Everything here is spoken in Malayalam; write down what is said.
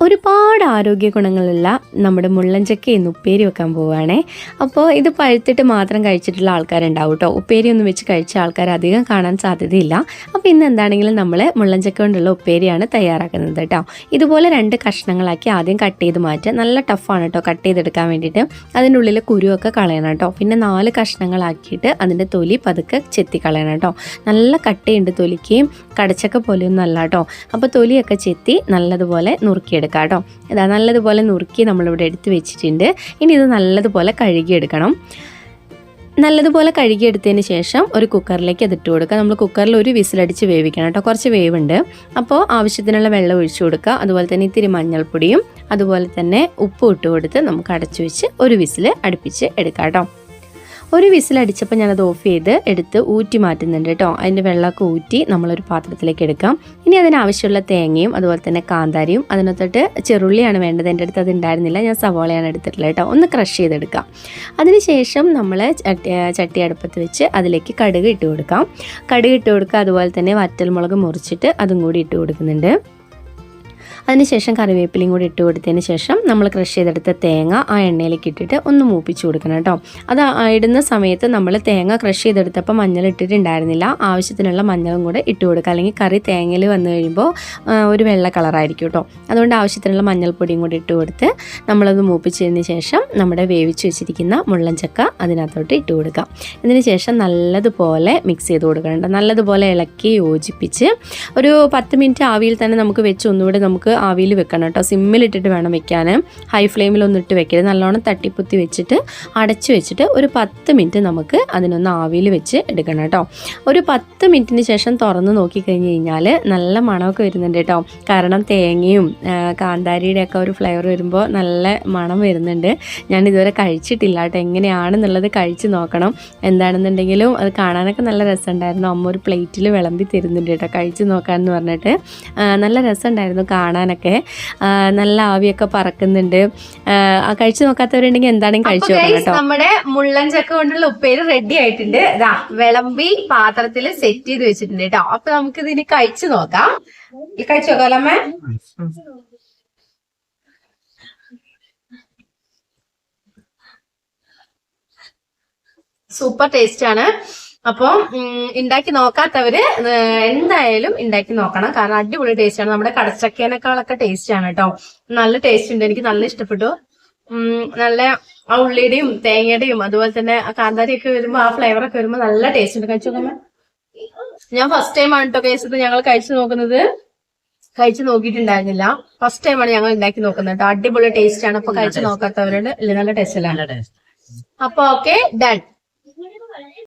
ഒരുപാട് ആരോഗ്യ ഗുണങ്ങളുള്ള നമ്മുടെ മുള്ളഞ്ചക്ക എന്ന് ഉപ്പേരി വെക്കാൻ പോവുകയാണേ. അപ്പോൾ ഇത് പഴുത്തിട്ട് മാത്രം കഴിച്ചിട്ടുള്ള ആൾക്കാരുണ്ടാവും കേട്ടോ ഉപ്പേരി ഒന്നും വെച്ച് കഴിച്ച ആൾക്കാർ അധികം കാണാൻ സാധ്യതയില്ല. അപ്പോൾ ഇന്ന് എന്താണെങ്കിലും നമ്മൾ മുള്ളഞ്ചക്ക കൊണ്ടുള്ള ഉപ്പേരിയാണ് തയ്യാറാക്കുന്നത് കേട്ടോ ഇതുപോലെ രണ്ട് കഷ്ണങ്ങളാക്കി ആദ്യം കട്ട് ചെയ്ത് മാറ്റുക നല്ല ടഫാണ് കേട്ടോ കട്ട് ചെയ്തെടുക്കാൻ വേണ്ടിയിട്ട്. അതിന്റെ ഉള്ളിലെ കുരുവൊക്കെ കളയണം കേട്ടോ പിന്നെ നാല് കഷ്ണങ്ങളാക്കിയിട്ട് അതിന്റെ തൊലി പതുക്കെ ചെത്തി കളയണം കേട്ടോ നല്ല കട്ടയുണ്ട് തൊലിക്കുകയും കടച്ചക്ക പോലെയൊന്നും അല്ല കേട്ടോ അപ്പോൾ തൊലിയൊക്കെ ചെത്തി നല്ലതുപോലെ നുറുക്കിയെടുക്കാം കേട്ടോ. ഇതാ നല്ലതുപോലെ നുറുക്കി നമ്മളിവിടെ എടുത്ത് വെച്ചിട്ടുണ്ട്. ഇനി ഇത് നല്ലതുപോലെ കഴുകിയെടുക്കണം. നല്ലതുപോലെ കഴുകിയെടുത്തതിന് ശേഷം ഒരു കുക്കറിലേക്ക് അതിട്ട് കൊടുക്കുക. നമ്മൾ കുക്കറിൽ ഒരു വിസിലടിച്ച് വേവിക്കണം കേട്ടോ. കുറച്ച് വേവുണ്ട്. അപ്പോൾ ആവശ്യത്തിനുള്ള വെള്ളം ഒഴിച്ചു കൊടുക്കുക. അതുപോലെ തന്നെ ഇത്തിരി മഞ്ഞൾപ്പൊടിയും അതുപോലെ തന്നെ ഉപ്പ് ഇട്ട് കൊടുത്ത് നമുക്ക് അടച്ചു വെച്ച് ഒരു വിസിൽ അടുപ്പിച്ച് എടുക്കാം കേട്ടോ. ഒരു വിസിലടിച്ചപ്പോൾ ഞാനത് ഓഫ് ചെയ്ത് എടുത്ത് ഊറ്റി മാറ്റുന്നുണ്ട് കേട്ടോ. അതിന്റെ വെള്ളമൊക്കെ ഊറ്റി നമ്മളൊരു പാത്രത്തിലേക്ക് എടുക്കാം. ഇനി അതിനാവശ്യമുള്ള തേങ്ങയും അതുപോലെ തന്നെ കാന്താരിയും അതിനകത്തോട്ട് ചെറുള്ളിയാണ് വേണ്ടത്. എന്റെ അടുത്ത് അത് ഉണ്ടായിരുന്നില്ല ഞാൻ സവോളയാണ് എടുത്തിട്ടുള്ളത് കേട്ടോ. ഒന്ന് ക്രഷ് ചെയ്തെടുക്കാം. അതിനുശേഷം നമ്മൾ ചട്ടി അടുപ്പത്ത് വെച്ച് അതിലേക്ക് കടുക് ഇട്ട് കൊടുക്കാം. കടുക് ഇട്ട് കൊടുക്കുക. അതുപോലെ തന്നെ വറ്റൽമുളക് മുറിച്ചിട്ട് അതും കൂടി ഇട്ട് കൊടുക്കുന്നുണ്ട്. അതിനുശേഷം കറിവേപ്പിലയും കൂടി ഇട്ട് കൊടുത്തതിന് ശേഷം നമ്മൾ ക്രഷ് ചെയ്തെടുത്ത തേങ്ങ ആ എണ്ണയിലേക്ക് ഇട്ടിട്ട് ഒന്ന് മൂപ്പിച്ച് കൊടുക്കണം കേട്ടോ. അത് ഇടുന്ന സമയത്ത് നമ്മൾ തേങ്ങ ക്രഷ് ചെയ്തെടുത്തപ്പോൾ മഞ്ഞൾ ഇട്ടിട്ടുണ്ടായിരുന്നില്ല. ആവശ്യത്തിനുള്ള മഞ്ഞളും കൂടെ ഇട്ട് കൊടുക്കുക. അല്ലെങ്കിൽ കറി തേങ്ങയിൽ വന്നു കഴിയുമ്പോൾ ഒരു വെള്ള കളറായിരിക്കും കേട്ടോ. അതുകൊണ്ട് ആവശ്യത്തിനുള്ള മഞ്ഞൾപ്പൊടിയും കൂടി ഇട്ട് കൊടുത്ത് നമ്മളത് മൂപ്പിച്ചതിന് ശേഷം നമ്മുടെ വേവിച്ച് വെച്ചിരിക്കുന്ന മുള്ളൻ ചക്ക അതിനകത്തോട്ട് ഇട്ട് കൊടുക്കുക. ഇതിന് ശേഷം നല്ലതുപോലെ മിക്സ് ചെയ്ത് കൊടുക്കണം നല്ലതുപോലെ ഇളക്കി യോജിപ്പിച്ച് ഒരു പത്ത് മിനിറ്റ് ആവിയിൽ തന്നെ നമുക്ക് വെച്ച് ഒന്നുകൂടെ നമുക്ക് ആവിയിൽ വെക്കണം കേട്ടോ. സിമ്മിലിട്ടിട്ട് വേണം വെക്കാൻ. ഹൈ ഫ്ലെയിമിലൊന്നും ഇട്ട് വെക്കരുത്. നല്ലോണം തട്ടിപ്പുത്തി വെച്ചിട്ട് അടച്ച് വെച്ചിട്ട് ഒരു പത്ത് മിനിറ്റ് നമുക്ക് അതിനൊന്ന് ആവിയിൽ വെച്ച് എടുക്കണം കേട്ടോ. ഒരു പത്ത് മിനിറ്റിന് ശേഷം തുറന്ന് നോക്കിക്കഴിഞ്ഞ് കഴിഞ്ഞാൽ നല്ല മണമൊക്കെ വരുന്നുണ്ട് കേട്ടോ. കാരണം തേങ്ങയും കാന്താരിയുടെ ഒക്കെ ഒരു ഫ്ലേവർ വരുമ്പോൾ നല്ല മണം വരുന്നുണ്ട്. ഞാൻ ഇതുവരെ കഴിച്ചിട്ടില്ല കേട്ടോ. എങ്ങനെയാണെന്നുള്ളത് കഴിച്ച് നോക്കണം. എന്താണെന്നുണ്ടെങ്കിലും അത് കാണാനൊക്കെ നല്ല രസമുണ്ടായിരുന്നു. അമ്മ ഒരു പ്ലേറ്റിൽ വിളമ്പി തരുന്നുണ്ട് കേട്ടോ. കഴിച്ച് നോക്കാമെന്ന് പറഞ്ഞിട്ട്. നല്ല രസമുണ്ടായിരുന്നു കാണാനൊക്കെ നല്ല ആവിയൊക്കെ പറക്കുന്നുണ്ട്. ആ, കഴിച്ചു നോക്കാത്തവരുണ്ടെങ്കിൽ എന്താണെങ്കിലും കഴിച്ചു കേട്ടോ. നമ്മുടെ മുള്ളൻ ചക്ക കൊണ്ടുള്ള ഉപ്പേര് റെഡി ആയിട്ടുണ്ട്. ഇതാ വിളമ്പി പാത്രത്തിൽ സെറ്റ് ചെയ്ത് വെച്ചിട്ടുണ്ട് കേട്ടോ. അപ്പൊ നമുക്ക് ഇതിന് കഴിച്ചു നോക്കാം. ഈ കഴിച്ചു നോക്കാം അമ്മേ? സൂപ്പർ ടേസ്റ്റ് ആണ്. അപ്പം ഉണ്ടാക്കി നോക്കാത്തവര് എന്തായാലും ഉണ്ടാക്കി നോക്കണം. കാരണം അടിപൊളി ടേസ്റ്റ് ആണ്. നമ്മുടെ കടച്ചക്കേനേക്കാളൊക്കെ ടേസ്റ്റ് ആണ് കേട്ടോ നല്ല ടേസ്റ്റ് ഉണ്ട്. എനിക്ക് നല്ല ഇഷ്ടപ്പെട്ടു. നല്ല ആ ഉള്ളിയുടെയും തേങ്ങയുടെയും അതുപോലെ തന്നെ ആ കാന്താരിയൊക്കെ വരുമ്പോ ആ ഫ്ലേവറൊക്കെ വരുമ്പോ നല്ല ടേസ്റ്റ് ഉണ്ട്. കഴിച്ചു നോക്കാമേ ഞാൻ ഫസ്റ്റ് ടൈം ആണ് കേട്ടോ കേസ് ഞങ്ങൾ കഴിച്ചു നോക്കുന്നത്. കഴിച്ചു നോക്കിയിട്ടുണ്ടായിരുന്നില്ല. ഫസ്റ്റ് ടൈമാണ് ഞങ്ങൾ ഉണ്ടാക്കി നോക്കുന്നത് കേട്ടോ അടിപൊളി ടേസ്റ്റ് ആണ്. അപ്പൊ കഴിച്ചു നോക്കാത്തവരോട് ഇല്ല നല്ല ടേസ്റ്റ് അല്ല? അപ്പൊ ഓക്കെ ഡൺ